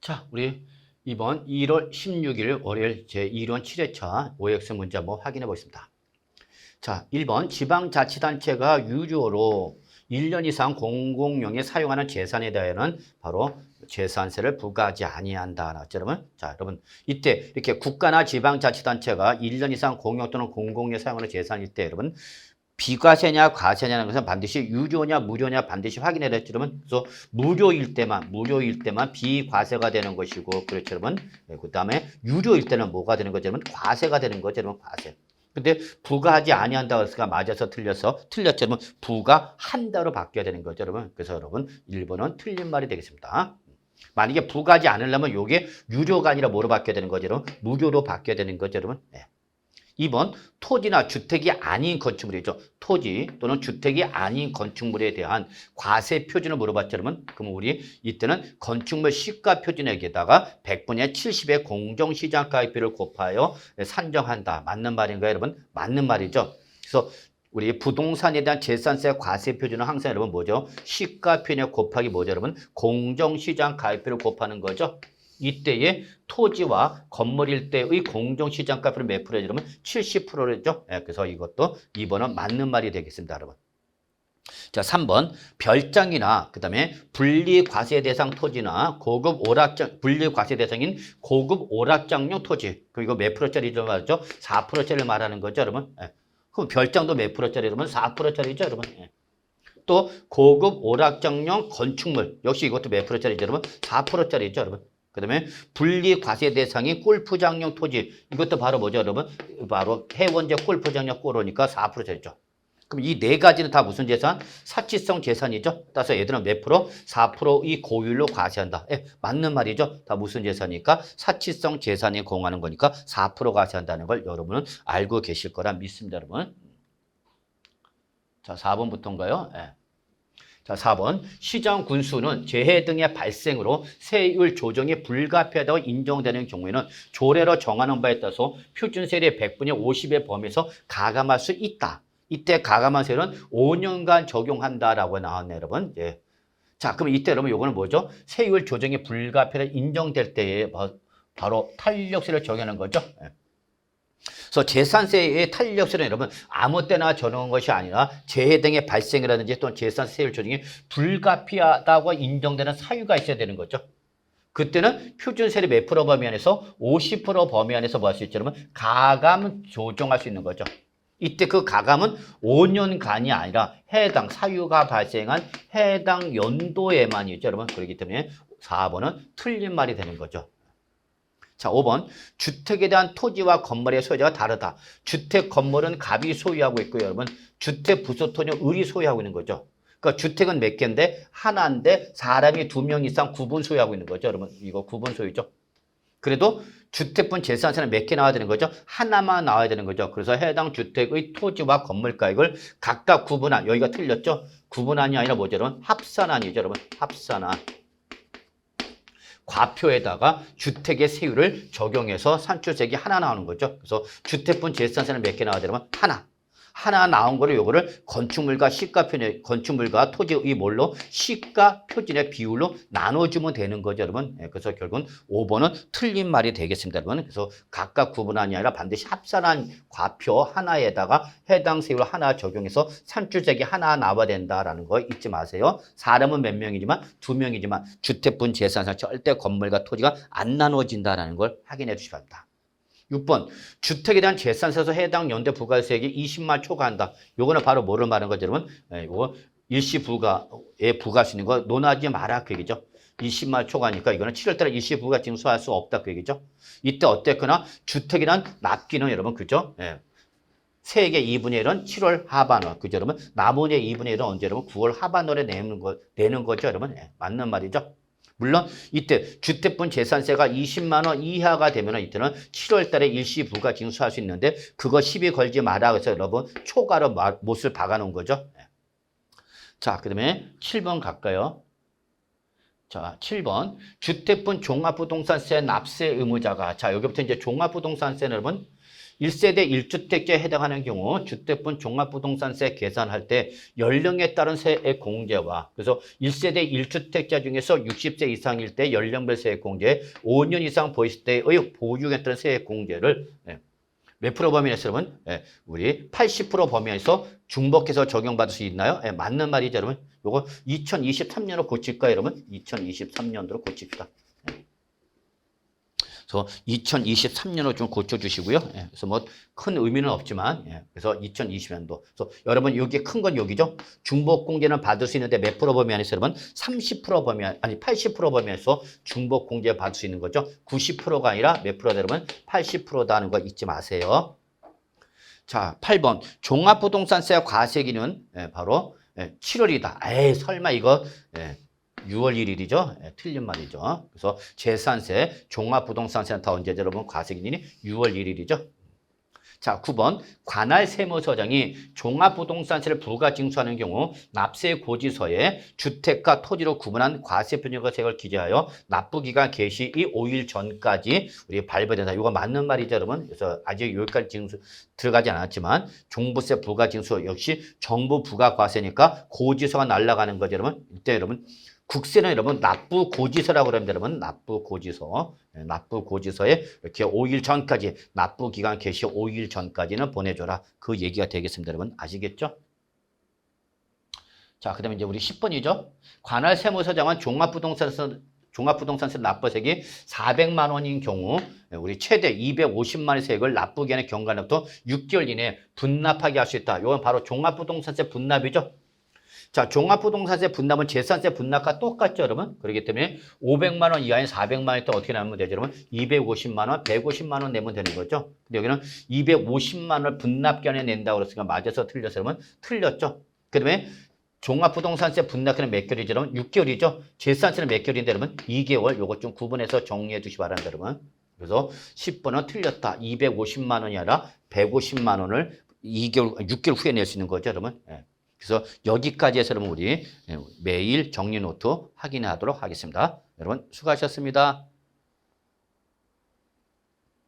자, 우리 이번 1월 16일 월요일 제1원 7회차 OX 문제 한번 확인해 보겠습니다. 자, 1번 지방자치단체가 유료로 1년 이상 공공용에 사용하는 재산에 대해서는 바로 재산세를 부과하지 아니한다. 여러분? 자, 여러분. 이때 이렇게 국가나 지방자치단체가 1년 이상 공용 또는 공공용에 사용하는 재산일 때 여러분 비과세냐 과세냐는 것은 반드시 유료냐 무료냐 반드시 확인해야 될지 여러분. 그래서 무료일 때만 무료일 때만 비과세가 되는 것이고 그렇죠 여러분. 네, 그다음에 유료일 때는 뭐가 되는 거죠 여러분? 과세가 되는 거죠 여러분. 과세. 근데 부과하지 아니한다고 해서 맞아서 틀려서 틀렸죠 여러분. 부과한다로 바뀌어야 되는 거죠 여러분. 그래서 여러분 1번은 틀린 말이 되겠습니다. 만약에 부과하지 않으려면 요게 유료가 아니라 뭐로 바뀌어야 되는 거죠 여러분? 무료로 바뀌어야 되는 거죠 여러분. 네. 2번 토지나 주택이 아닌 건축물이죠. 토지 또는 주택이 아닌 건축물에 대한 과세 표준을 물어봤죠. 그러면 그럼 우리 이때는 건축물 시가 표준액에다가 100분의 70의 공정시장가액비를 곱하여 산정한다. 맞는 말인가요, 여러분? 맞는 말이죠. 그래서 우리 부동산에 대한 재산세 과세 표준은 항상 여러분 뭐죠? 시가 표준액 곱하기 뭐죠, 여러분? 공정시장 가액비를 곱하는 거죠. 이때의 토지와 건물일 때의 공정시장가표를 몇 프로죠? 그러면 70%죠. 예, 그래서 이것도 2번은 맞는 말이 되겠습니다, 여러분. 자, 3번 별장이나 그다음에 분리 과세 대상 토지나 고급 오락장 분리 과세 대상인 고급 오락장용 토지. 그 이거 몇 프로짜리죠 말이죠? 4%짜리를 말하는 거죠, 여러분. 예. 그럼 별장도 몇 프로짜리 그러면 4%짜리죠, 여러분. 예. 또 고급 오락장용 건축물 역시 이것도 몇 프로짜리죠, 여러분? 4%짜리죠, 여러분. 그 다음에 분리 과세 대상인 골프장용 토지 이것도 바로 뭐죠, 여러분? 바로 해원제 골프장용 꼬로니까 4%죠. 그럼 이 네 가지는 다 무슨 재산? 사치성 재산이죠. 따라서 얘들은 몇 프로? 4%이 고율로 과세한다. 예, 맞는 말이죠. 다 무슨 재산이니까 사치성 재산에 공하는 거니까 4% 과세한다는 걸 여러분은 알고 계실 거라 믿습니다, 여러분. 자, 4번부터인가요? 예. 자, 4번. 시장 군수는 재해 등의 발생으로 세율 조정이 불가피하다고 인정되는 경우에는 조례로 정하는 바에 따라서 표준세율의 100분의 50의 범위에서 가감할 수 있다. 이때 가감한 세율은 5년간 적용한다라고 나왔네, 여러분. 예. 자, 그럼 이때 여러분 요거는 뭐죠? 세율 조정이 불가피하다 인정될 때에 바- 바로 탄력세를 적용하는 거죠. 예. 그래서 재산세의 탄력세는 여러분 아무 때나 적용한 것이 아니라 재해 등의 발생이라든지 또는 재산세율 조정이 불가피하다고 인정되는 사유가 있어야 되는 거죠. 그때는 표준세율 몇 프로 범위 안에서 50% 범위 안에서 뭐 할 수 있죠? 그러면 가감 조정할 수 있는 거죠. 이때 그 가감은 5년간이 아니라 해당 사유가 발생한 해당 연도에만이죠, 여러분. 그렇기 때문에 4번은 틀린 말이 되는 거죠. 자, 5번. 주택에 대한 토지와 건물의 소유자가 다르다. 주택, 건물은 갑이 소유하고 있고요, 여러분. 주택, 부소, 토지는 을이 소유하고 있는 거죠. 그러니까 주택은 몇 개인데 하나인데 사람이 두 명 이상 구분 소유하고 있는 거죠, 여러분. 이거 구분 소유죠. 그래도 주택분 재산세는 몇 개 나와야 되는 거죠? 하나만 나와야 되는 거죠. 그래서 해당 주택의 토지와 건물가액을 각각 구분한, 여기가 틀렸죠? 구분한이 아니라 뭐죠, 여러분? 합산한이죠, 여러분. 합산한. 과표에다가 주택의 세율을 적용해서 산출세액이 하나 나오는 거죠. 그래서 주택분 재산세는 몇 개 나와야 되냐면 하나. 하나 나온 거를 요거를 건축물과 시가 표준, 건축물과 토지의 뭘로 시가 표준의 비율로 나눠주면 되는 거죠, 여러분. 예, 그래서 결국은 5번은 틀린 말이 되겠습니다, 여러분. 그래서 각각 구분한이 아니라 반드시 합산한 과표 하나에다가 해당 세율 하나 적용해서 산출세액이 하나 나와야 된다라는 거 잊지 마세요. 사람은 몇 명이지만 두 명이지만 주택분 재산세 절대 건물과 토지가 안 나눠진다라는 걸 확인해 주시기 바랍니다. 6번 주택에 대한 재산세에서 해당 연대 부가세액이 20만 초과한다. 요거는 바로 뭐를 말하는 거죠, 여러분? 예, 요거 일시 부가에 부과할 수 있는 거 논하지 마라 그 얘기죠. 20만 초과니까 이거는 7월달에 일시 부가 징수할 수 없다 그 얘기죠. 이때 어땠거나 주택이란 납기는 여러분 그죠? 예. 세액의 2분의 1은 7월 하반월 그죠 여러분? 나머지 2분의 1은 언제 여러분? 9월 하반월에 내는 거 내는 거죠 여러분? 예, 맞는 말이죠. 물론 이때 주택분 재산세가 20만 원 이하가 되면 이때는 7월 달에 일시 부가 징수할 수 있는데 그거 시비 걸지 마라 그래서 여러분 초과로 마- 못을 박아 놓은 거죠. 예. 자, 그다음에 7번 갈까요? 자, 7번. 주택분 종합부동산세 납세 의무자가 자, 여기부터 이제 종합부동산세는 여러분 1세대 1주택자에 해당하는 경우 주택분 종합부동산세 계산할 때 연령에 따른 세액 공제와 그래서 1세대 1주택자 중에서 60세 이상일 때 연령별 세액 공제, 5년 이상 보유세 때의 보유에 따른 세액 공제를 예, 몇 프로 범위에서 여러분? 예, 우리 80% 범위에서 중복해서 적용받을 수 있나요? 예, 맞는 말이죠, 여러분. 요거 2023년으로 고칠까요, 여러분? 2023년도로 고칩시다. 예. 그래서 2023년으로 좀 고쳐주시고요. 예, 그래서 뭐 큰 의미는 없지만, 예, 그래서 2020년도. 그래서 여러분 여기 큰 건 여기죠. 중복 공제는 받을 수 있는데 몇 프로 범위 안에서 여러분 30% 범위 안- 아니 80% 범위에서 중복 공제 받을 수 있는 거죠. 90%가 아니라 몇 프로다 여러분 80%다 하는 거 잊지 마세요. 자, 8번 종합부동산세 과세기는 예, 바로 예, 7월이다. 에이 설마 이거 예, 6월 1일이죠? 예, 틀린 말이죠. 그래서 재산세, 종합부동산세는 다 언제죠, 여러분? 과세기준이 6월 1일이죠. 자, 9번 관할 세무서장이 종합부동산세를 부가 징수하는 경우 납세 고지서에 주택과 토지로 구분한 과세 변경세액을 기재하여 납부 기간 개시 이 5일 전까지 우리 발부된다. 이거 맞는 말이죠, 여러분. 그래서 아직 여기까지 징수 들어가지 않았지만 종부세 부가 징수 역시 정부 부가 과세니까 고지서가 날아가는 거죠, 여러분. 이때 여러분 국세는 여러분 납부 고지서라고 그럽니다, 여러분. 납부 고지서. 예, 납부 고지서에 이렇게 5일 전까지 납부 기간 개시 5일 전까지는 보내줘라. 그 얘기가 되겠습니다, 여러분. 아시겠죠? 자, 그 다음에 이제 우리 10번이죠. 관할 세무서장은 종합부동산세 종합부동산세 납부세액이 400만 원인 경우 예, 우리 최대 250만 원의 세액을 납부기한의 경과로부터 6개월 이내에 분납하게 할 수 있다. 이건 바로 종합부동산세 분납이죠. 자, 종합부동산세 분납은 재산세 분납과 똑같죠, 여러분? 그렇기 때문에 500만 원 이하인 400만 원일 때 어떻게 나누면 되죠, 여러분? 250만 원, 150만 원 내면 되는 거죠. 근데 여기는 250만 원을 분납기한에 낸다고 그랬으니까 맞아서 틀렸어요, 여러분? 틀렸죠. 그 다음에 종합부동산세 분납기는 몇 개월이죠, 여러분? 6개월이죠. 재산세는 몇 개월인데, 여러분? 2개월. 요거 좀 구분해서 정리해 기 바랍니다, 여러분. 그래서 10번은 틀렸다. 250만 원이 아니라 150만 원을 2개월, 6개월 후에 낼 수 있는 거죠, 여러분. 예. 그래서 여기까지 해서 우리 매일 정리 노트 확인하도록 하겠습니다. 여러분 수고하셨습니다.